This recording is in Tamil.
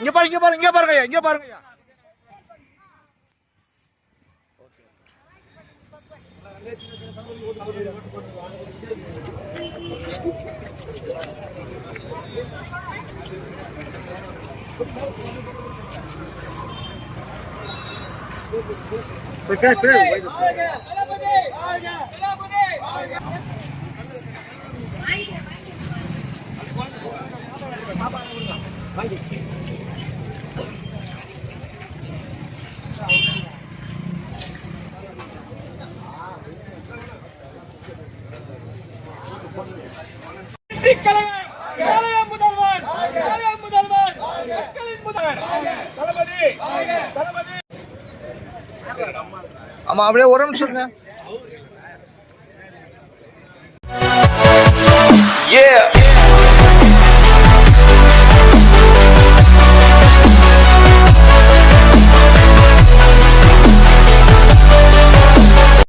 இங்க பாருங்க இங்க பாருங்க இங்க பாருங்க இங்க பாருங்க ஐயா. ஆமா அப்படியே ஒரு நிமிஷம் Yeah.